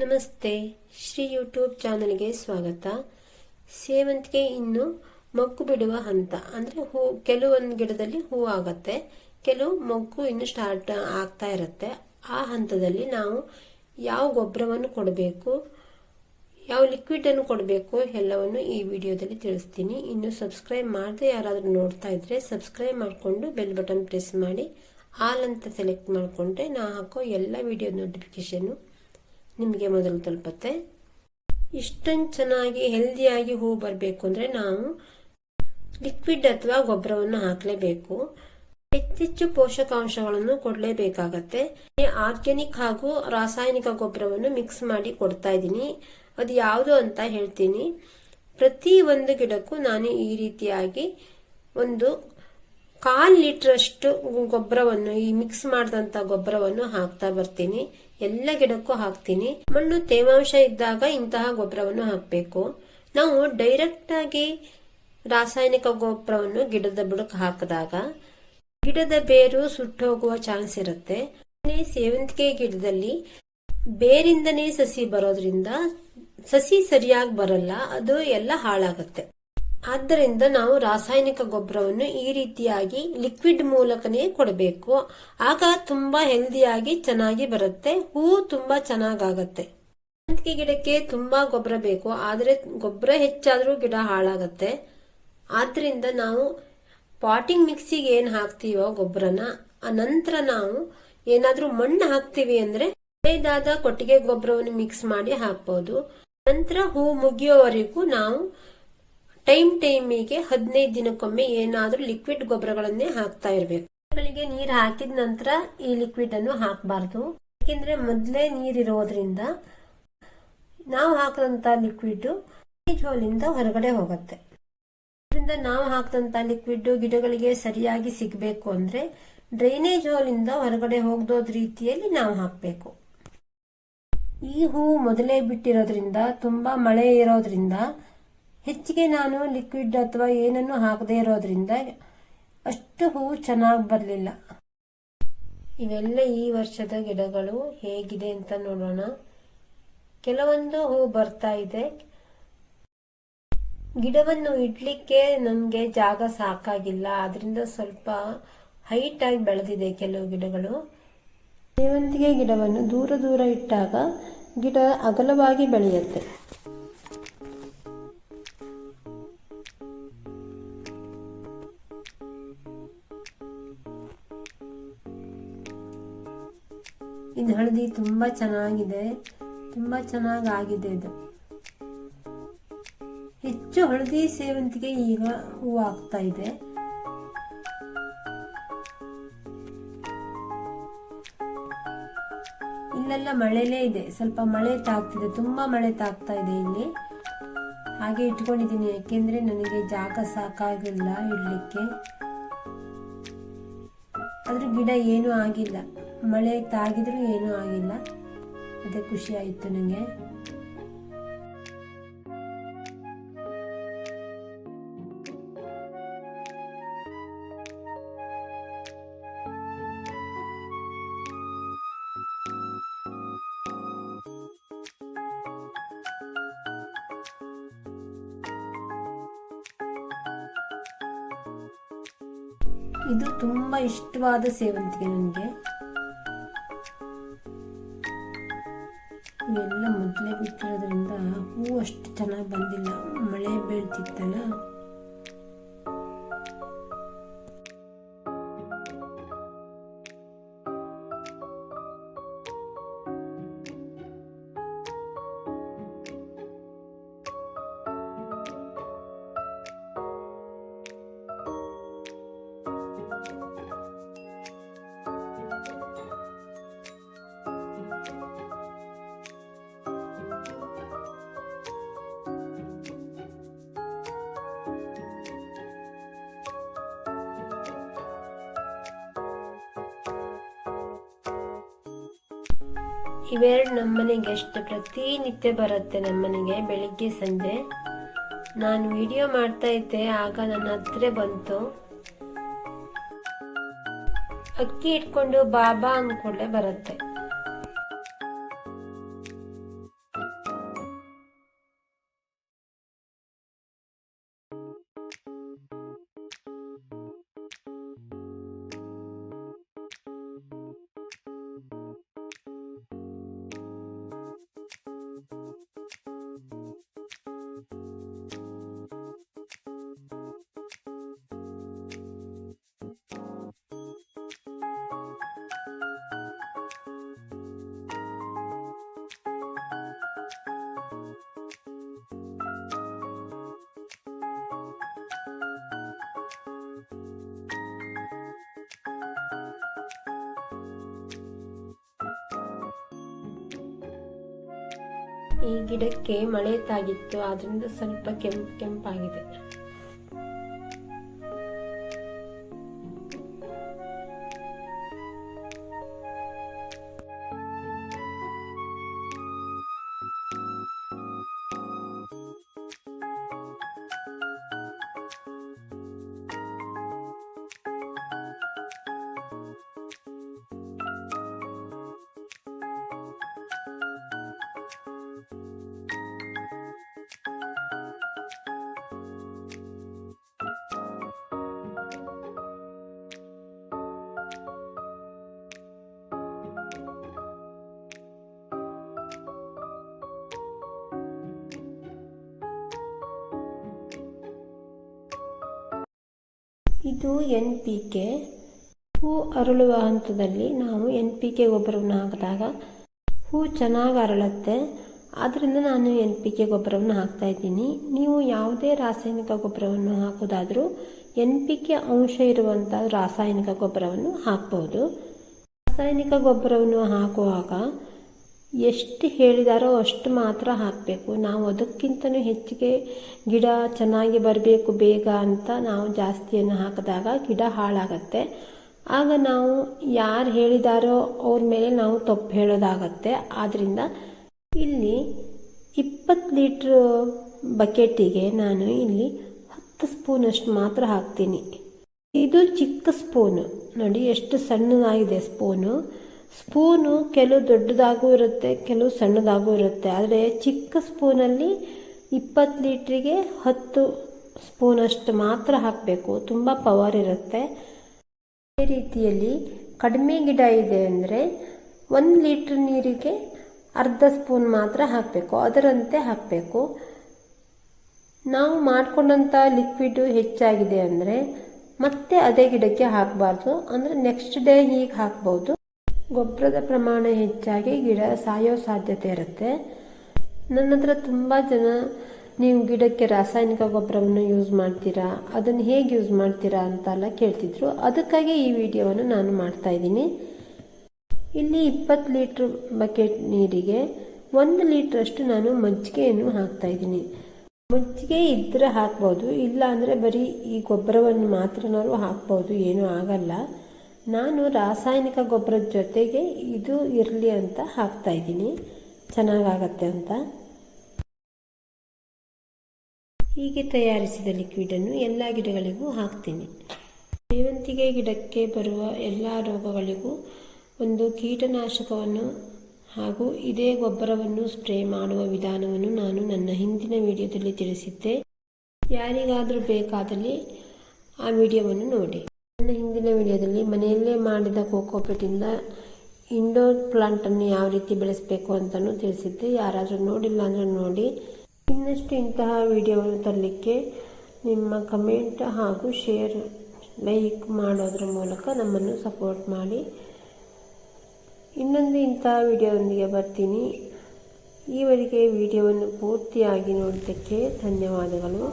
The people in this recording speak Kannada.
ನಮಸ್ತೆ, ಶ್ರೀ ಯೂಟ್ಯೂಬ್ ಚಾನಲ್ಗೆ ಸ್ವಾಗತ. ಸೇವಂತಿಗೆ ಇನ್ನು ಮೊಗ್ಗು ಬಿಡುವ ಹಂತ, ಅಂದರೆ ಹೂ, ಕೆಲವೊಂದು ಗಿಡದಲ್ಲಿ ಹೂ ಆಗತ್ತೆ. ಕೆಲವು ಮೊಗ್ಗು ಇನ್ನು ಸ್ಟಾರ್ಟ್ ಆಗ್ತಾ ಇರುತ್ತೆ. ಆ ಹಂತದಲ್ಲಿ ನಾವು ಯಾವ ಗೊಬ್ಬರವನ್ನು ಕೊಡಬೇಕು, ಯಾವ ಲಿಕ್ವಿಡ್ ಅನ್ನು ಕೊಡಬೇಕು ಎಲ್ಲವನ್ನು ಈ ವಿಡಿಯೋದಲ್ಲಿ ತಿಳಿಸ್ತೀನಿ. ಇನ್ನು ಸಬ್ಸ್ಕ್ರೈಬ್ ಮಾಡದೆ ಯಾರಾದರೂ ನೋಡ್ತಾ ಇದ್ರೆ ಸಬ್ಸ್ಕ್ರೈಬ್ ಮಾಡಿಕೊಂಡು ಬೆಲ್ ಬಟನ್ ಪ್ರೆಸ್ ಮಾಡಿ, ಆಲ್ ಅಂತ ಸೆಲೆಕ್ಟ್ ಮಾಡಿಕೊಂಡ್ರೆ ನಾ ಹಾಕೋ ಎಲ್ಲ ವಿಡಿಯೋ ನೋಟಿಫಿಕೇಶನ್ನು ನಿಮಗೆ ಮೊದಲು ತಲುಪತ್ತೆ. ಇಷ್ಟೊಂದು ಚೆನ್ನಾಗಿ ಹೆಲ್ದಿಯಾಗಿ ಹೂ ಬರಬೇಕು ಅಂದರೆ ನಾವು ಲಿಕ್ವಿಡ್ ಅಥವಾ ಗೊಬ್ಬರವನ್ನು ಹಾಕಲೇಬೇಕು. ಹೆಚ್ಚೆಚ್ಚು ಪೋಷಕಾಂಶಗಳನ್ನು ಕೊಡಲೇಬೇಕಾಗತ್ತೆ. ಆರ್ಗ್ಯಾನಿಕ್ ಹಾಗೂ ರಾಸಾಯನಿಕ ಗೊಬ್ಬರವನ್ನು ಮಿಕ್ಸ್ ಮಾಡಿ ಕೊಡ್ತಾ ಇದ್ದೀನಿ. ಅದು ಯಾವುದು ಅಂತ ಹೇಳ್ತೀನಿ. ಪ್ರತಿ ಒಂದು ಗಿಡಕ್ಕೂ ನಾನು ಈ ರೀತಿಯಾಗಿ ಒಂದು ಕಾಲ್ ಲೀಟ್ರಷ್ಟು ಗೊಬ್ಬರವನ್ನು, ಈ ಮಿಕ್ಸ್ ಮಾಡಿದಂಥ ಗೊಬ್ಬರವನ್ನು ಹಾಕ್ತಾ ಬರ್ತೀನಿ. ಎಲ್ಲ ಗಿಡಕ್ಕೂ ಹಾಕ್ತೀನಿ. ಮಣ್ಣು ತೇವಾಂಶ ಇದ್ದಾಗ ಇಂತಹ ಗೊಬ್ಬರವನ್ನು ಹಾಕಬೇಕು. ನಾವು ಡೈರೆಕ್ಟ್ ಆಗಿ ರಾಸಾಯನಿಕ ಗೊಬ್ಬರವನ್ನು ಗಿಡದ ಬುಡಕ್ಕೆ ಹಾಕಿದಾಗ ಗಿಡದ ಬೇರು ಸುಟ್ಟೋಗುವ ಚಾನ್ಸ್ ಇರುತ್ತೆ. ಸೇವಂತಿಗೆ ಗಿಡದಲ್ಲಿ ಬೇರಿಂದನೇ ಸಸಿ ಬರೋದ್ರಿಂದ ಸಸಿ ಸರಿಯಾಗಿ ಬರಲ್ಲ, ಅದು ಎಲ್ಲ ಹಾಳಾಗತ್ತೆ. ಆದ್ದರಿಂದ ನಾವು ರಾಸಾಯನಿಕ ಗೊಬ್ಬರವನ್ನು ಈ ರೀತಿಯಾಗಿ ಲಿಕ್ವಿಡ್ ಮೂಲಕನೇ ಕೊಡಬೇಕು. ಆಗ ತುಂಬಾ ಹೆಲ್ದಿಯಾಗಿ ಚೆನ್ನಾಗಿ ಬರುತ್ತೆ. ಹೂ ತುಂಬಾ ಚೆನ್ನಾಗಾಗತ್ತೆ. ಸೇವಂತಿಗೆ ಗಿಡಕ್ಕೆ ತುಂಬಾ ಗೊಬ್ಬರ ಬೇಕು. ಆದರೆ ಗೊಬ್ಬರ ಹೆಚ್ಚಾದರೂ ಗಿಡ ಹಾಳಾಗತ್ತೆ. ಆದ್ರಿಂದ ನಾವು ಪಾಟಿಂಗ್ ಮಿಕ್ಸಿಗೆ ಏನು ಹಾಕ್ತೀವೋ ಗೊಬ್ಬರನ ನಂತರ ನಾವು ಏನಾದರೂ ಮಣ್ಣು ಹಾಕ್ತೀವಿ ಅಂದ್ರೆ ಹಳೆಯದಾದ ಕೊಟ್ಟಿಗೆ ಗೊಬ್ಬರವನ್ನು ಮಿಕ್ಸ್ ಮಾಡಿ ಹಾಕ್ಬೋದು. ನಂತರ ಹೂ ಮುಗಿಯೋವರೆಗೂ ನಾವು ಟೈಮ್ ಟೈಮಿಗೆ ಹದಿನೈದು ದಿನಕ್ಕೊಮ್ಮೆ ಏನಾದರೂ ಲಿಕ್ವಿಡ್ ಗೊಬ್ಬರಗಳನ್ನೇ ಹಾಕ್ತಾ ಇರಬೇಕು. ಗಿಡಗಳಿಗೆ ನೀರು ಹಾಕಿದ ನಂತರ ಈ ಲಿಕ್ವಿಡ್ ಅನ್ನು ಹಾಕಬಾರ್ದು. ಯಾಕೆಂದ್ರೆ ಮೊದಲೇ ನೀರಿರೋದ್ರಿಂದ ನಾವು ಹಾಕಿದಂಥ ಲಿಕ್ವಿಡ್ ಹೋಲಿಂದ ಹೊರಗಡೆ ಹೋಗುತ್ತೆ. ಇದರಿಂದ ನಾವು ಹಾಕಿದಂಥ ಲಿಕ್ವಿಡ್ ಗಿಡಗಳಿಗೆ ಸರಿಯಾಗಿ ಸಿಗಬೇಕು ಅಂದ್ರೆ ಡ್ರೈನೇಜ್ ಹೋಲಿಂದ ಹೊರಗಡೆ ಹೋಗದೋದ್ ರೀತಿಯಲ್ಲಿ ನಾವು ಹಾಕಬೇಕು. ಈ ಹೂ ಮೊದಲೇ ಬಿಟ್ಟಿರೋದ್ರಿಂದ, ತುಂಬಾ ಮಳೆ ಇರೋದ್ರಿಂದ ಹೆಚ್ಚಿಗೆ ನಾನು ಲಿಕ್ವಿಡ್ ಅಥವಾ ಏನನ್ನು ಹಾಕದೇ ಇರೋದ್ರಿಂದ ಅಷ್ಟು ಹೂವು ಚೆನ್ನಾಗಿ ಬರಲಿಲ್ಲ. ಇವೆಲ್ಲ ಈ ವರ್ಷದ ಗಿಡಗಳು ಹೇಗಿದೆ ಅಂತ ನೋಡೋಣ. ಕೆಲವೊಂದು ಹೂ ಬರ್ತಾ ಇದೆ. ಗಿಡವನ್ನು ಇಡ್ಲಿಕ್ಕೆ ನನಗೆ ಜಾಗ ಸಾಕಾಗಿಲ್ಲ. ಅದರಿಂದ ಸ್ವಲ್ಪ ಹೈಟ್ ಆಗಿ ಬೆಳೆದಿದೆ ಕೆಲವು ಗಿಡಗಳು. ಸೇವಂತಿಗೆ ಗಿಡವನ್ನು ದೂರ ದೂರ ಇಟ್ಟಾಗ ಗಿಡ ಅಗಲವಾಗಿ ಬೆಳೆಯುತ್ತೆ. ತುಂಬಾ ಚೆನ್ನಾಗಿದೆ. ತುಂಬಾ ಚೆನ್ನಾಗಿ ಆಗಿದೆ ಇದು. ಹೆಚ್ಚು ಹಳದಿ ಸೇವಂತಿಗೆ ಈಗ ಹೂವು ಆಗ್ತಾ ಇದೆ. ಇಲ್ಲೆಲ್ಲ ಮಳೆಲೇ ಇದೆ. ಸ್ವಲ್ಪ ಮಳೆ ತಾಗ್ತಿದೆ. ತುಂಬಾ ಮಳೆ ತಾಗ್ತಾ ಇದೆ ಇಲ್ಲಿ. ಹಾಗೆ ಇಟ್ಕೊಂಡಿದ್ದೀನಿ. ಯಾಕೆಂದ್ರೆ ನನಗೆ ಜಾಗ ಸಾಕಾಗಿಲ್ಲ ಇಡ್ಲಿಕ್ಕೆ. ಆದ್ರೆ ಗಿಡ ಏನೂ ಆಗಿಲ್ಲ. ಮಳೆ ತಾಗಿದ್ರೂ ಏನೂ ಆಗಿಲ್ಲ. ಅದೇ ಖುಷಿ ಆಯಿತು ನನಗೆ ಇದು ತುಂಬಾ ಇಷ್ಟವಾದ ಸೇವಂತಿಗೆ ನನಗೆ ಇವೆಲ್ಲ ಮೊದಲೇ ಬಿಟ್ಟಿರೋದ್ರಿಂದ ಹೂವು ಅಷ್ಟು ಚೆನ್ನಾಗಿ ಬಂದಿಲ್ಲ. ಮಳೆ ಬೀಳ್ತಿತ್ತಲ್ಲ? ಇವೆರಡು ನಮ್ಮನೆಗೆ ಎಷ್ಟು ಪ್ರತಿನಿತ್ಯ ಬರುತ್ತೆ ನಮ್ಮನೆಗೆ ಬೆಳಿಗ್ಗೆ, ಸಂಜೆ. ನಾನು ವಿಡಿಯೋ ಮಾಡ್ತಾ ಇದ್ದೆ, ಆಗ ನನ್ನ ಹತ್ರ ಬಂತು. ಅಕ್ಕಿ ಇಟ್ಕೊಂಡು ಬಾಬಾ ಅಂದ್ಕೊಂಡೆ ಬರುತ್ತೆ. ಈ ಗಿಡಕ್ಕೆ ಮಳೆ ತಾಗಿತ್ತು ಆದ್ರಿಂದ ಸ್ವಲ್ಪ ಕೆಂಪು ಕೆಂಪಾಗಿದೆ. ಇದು ಎನ್ ಪಿ ಕೆ. ಹೂ ಅರಳುವ ಹಂತದಲ್ಲಿ ನಾವು ಎನ್ ಪಿ ಕೆ ಗೊಬ್ಬರವನ್ನು ಹಾಕಿದಾಗ ಹೂ ಚೆನ್ನಾಗಿ ಅರಳುತ್ತೆ. ಆದ್ದರಿಂದ ನಾನು ಎನ್ ಪಿ ಕೆ ಗೊಬ್ಬರವನ್ನು ಹಾಕ್ತಾ ಇದ್ದೀನಿ. ನೀವು ಯಾವುದೇ ರಾಸಾಯನಿಕ ಗೊಬ್ಬರವನ್ನು ಹಾಕೋದಾದರೂ ಎನ್ ಪಿ ಕೆ ಅಂಶ ಇರುವಂಥ ರಾಸಾಯನಿಕ ಗೊಬ್ಬರವನ್ನು ಹಾಕ್ಬೋದು. ರಾಸಾಯನಿಕ ಗೊಬ್ಬರವನ್ನು ಹಾಕುವಾಗ ಎಷ್ಟು ಹೇಳಿದಾರೋ ಅಷ್ಟು ಮಾತ್ರ ಹಾಕಬೇಕು. ನಾವು ಅದಕ್ಕಿಂತಲೂ ಹೆಚ್ಚಿಗೆ ಗಿಡ ಚೆನ್ನಾಗಿ ಬರಬೇಕು ಬೇಗ ಅಂತ ನಾವು ಜಾಸ್ತಿಯನ್ನು ಹಾಕಿದಾಗ ಗಿಡ ಹಾಳಾಗತ್ತೆ. ಆಗ ನಾವು ಯಾರು ಹೇಳಿದಾರೋ ಅವ್ರ ಮೇಲೆ ನಾವು ತಪ್ಪು ಹೇಳೋದಾಗತ್ತೆ. ಆದ್ದರಿಂದ ಇಲ್ಲಿ ಇಪ್ಪತ್ತು ಲೀಟ್ರ್ ಬಕೆಟಿಗೆ ನಾನು ಇಲ್ಲಿ ಹತ್ತು ಸ್ಪೂನಷ್ಟು ಮಾತ್ರ ಹಾಕ್ತೀನಿ. ಇದು ಚಿಕ್ಕ ಸ್ಪೂನು. ನೋಡಿ, ಎಷ್ಟು ಸಣ್ಣದಾಗಿದೆ ಸ್ಪೂನು. ಸ್ಪೂನು ಕೆಲವು ದೊಡ್ಡದಾಗೂ ಇರುತ್ತೆ, ಕೆಲವು ಸಣ್ಣದಾಗೂ ಇರುತ್ತೆ. ಆದರೆ ಚಿಕ್ಕ ಸ್ಪೂನಲ್ಲಿ ಇಪ್ಪತ್ತು ಲೀಟ್ರಿಗೆ ಹತ್ತು ಸ್ಪೂನಷ್ಟು ಮಾತ್ರ ಹಾಕಬೇಕು. ತುಂಬ ಪವರ್ ಇರುತ್ತೆ. ಅದೇ ರೀತಿಯಲ್ಲಿ ಕಡಿಮೆ ಗಿಡ ಇದೆ ಅಂದರೆ ಒಂದು ಲೀಟ್ರ್ ನೀರಿಗೆ ಅರ್ಧ ಸ್ಪೂನ್ ಮಾತ್ರ ಹಾಕಬೇಕು. ಅದರಂತೆ ಹಾಕಬೇಕು. ನಾವು ಮಾಡಿಕೊಂಡಂಥ ಲಿಕ್ವಿಡು ಹೆಚ್ಚಾಗಿದೆ ಅಂದರೆ ಮತ್ತೆ ಅದೇ ಗಿಡಕ್ಕೆ ಹಾಕಬಾರ್ದು. ಅಂದರೆ ನೆಕ್ಸ್ಟ್ ಡೇ ಹೀಗೆ ಹಾಕ್ಬೋದು. ಗೊಬ್ಬರದ ಪ್ರಮಾಣ ಹೆಚ್ಚಾಗಿ ಗಿಡ ಸಾಯೋ ಸಾಧ್ಯತೆ ಇರುತ್ತೆ. ನನ್ನ ಹತ್ರ ತುಂಬ ಜನ, ನೀವು ಗಿಡಕ್ಕೆ ರಾಸಾಯನಿಕ ಗೊಬ್ಬರವನ್ನು ಯೂಸ್ ಮಾಡ್ತೀರಾ, ಅದನ್ನು ಹೇಗೆ ಯೂಸ್ ಮಾಡ್ತೀರಾ ಅಂತೆಲ್ಲ ಕೇಳ್ತಿದ್ರು. ಅದಕ್ಕಾಗಿ ಈ ವಿಡಿಯೋವನ್ನು ನಾನು ಮಾಡ್ತಾ ಇದ್ದೀನಿ. ಇಲ್ಲಿ ಇಪ್ಪತ್ತು ಲೀಟ್ರ್ ಬಕೆಟ್ ನೀರಿಗೆ ಒಂದು ಲೀಟ್ರಷ್ಟು ನಾನು ಮಜ್ಜಿಗೆಯನ್ನು ಹಾಕ್ತಾ ಇದ್ದೀನಿ. ಮಜ್ಜಿಗೆ ಇದ್ದರೆ ಹಾಕ್ಬೋದು ಇಲ್ಲ ಅಂದರೆ ಬರೀ ಈ ಗೊಬ್ಬರವನ್ನು ಮಾತ್ರನಾದ್ರೂ ಹಾಕ್ಬೋದು, ಏನೂ ಆಗಲ್ಲ. ನಾನು ರಾಸಾಯನಿಕ ಗೊಬ್ಬರದ ಜೊತೆಗೆ ಇದು ಇರಲಿ ಅಂತ ಹಾಕ್ತಾ ಇದ್ದೀನಿ. ಚೆನ್ನಾಗಾಗತ್ತೆ ಅಂತ. ಹೀಗೆ ತಯಾರಿಸಿದ ಲಿಕ್ವಿಡನ್ನು ಎಲ್ಲ ಗಿಡಗಳಿಗೂ ಹಾಕ್ತೀನಿ. ಸೇವಂತಿಗೆ ಗಿಡಕ್ಕೆ ಬರುವ ಎಲ್ಲ ರೋಗಗಳಿಗೂ ಒಂದು ಕೀಟನಾಶಕವನ್ನು ಹಾಗೂ ಇದೇ ಗೊಬ್ಬರವನ್ನು ಸ್ಪ್ರೇ ಮಾಡುವ ವಿಧಾನವನ್ನು ನಾನು ನನ್ನ ಹಿಂದಿನ ವಿಡಿಯೋದಲ್ಲಿ ತಿಳಿಸಿದ್ದೆ. ಯಾರಿಗಾದರೂ ಬೇಕಾದಲ್ಲಿ ಆ ವಿಡಿಯೋವನ್ನು ನೋಡಿ. ನನ್ನ ಹಿಂದಿನ ವಿಡಿಯೋದಲ್ಲಿ ಮನೆಯಲ್ಲೇ ಮಾಡಿದ ಕೋಕೋಪೆಟ್ಟಿಂದ ಇಂಡೋರ್ ಪ್ಲಾಂಟನ್ನು ಯಾವ ರೀತಿ ಬೆಳೆಸಬೇಕು ಅಂತಲೂ ತಿಳಿಸಿದ್ದೆ. ಯಾರಾದರೂ ನೋಡಿಲ್ಲ ಅಂದರೆ ನೋಡಿ. ಇನ್ನಷ್ಟು ಇಂತಹ ವಿಡಿಯೋವನ್ನು ತರಲಿಕ್ಕೆ ನಿಮ್ಮ ಕಮೆಂಟ್ ಹಾಗೂ ಶೇರ್, ಲೈಕ್ ಮಾಡೋದ್ರ ಮೂಲಕ ನಮ್ಮನ್ನು ಸಪೋರ್ಟ್ ಮಾಡಿ. ಇನ್ನೊಂದು ಇಂತಹ ವಿಡಿಯೋದೊಂದಿಗೆ ಬರ್ತೀನಿ. ಈವರೆಗೆ ವಿಡಿಯೋವನ್ನು ಪೂರ್ತಿಯಾಗಿ ನೋಡಿದ್ದಕ್ಕೆ ಧನ್ಯವಾದಗಳು.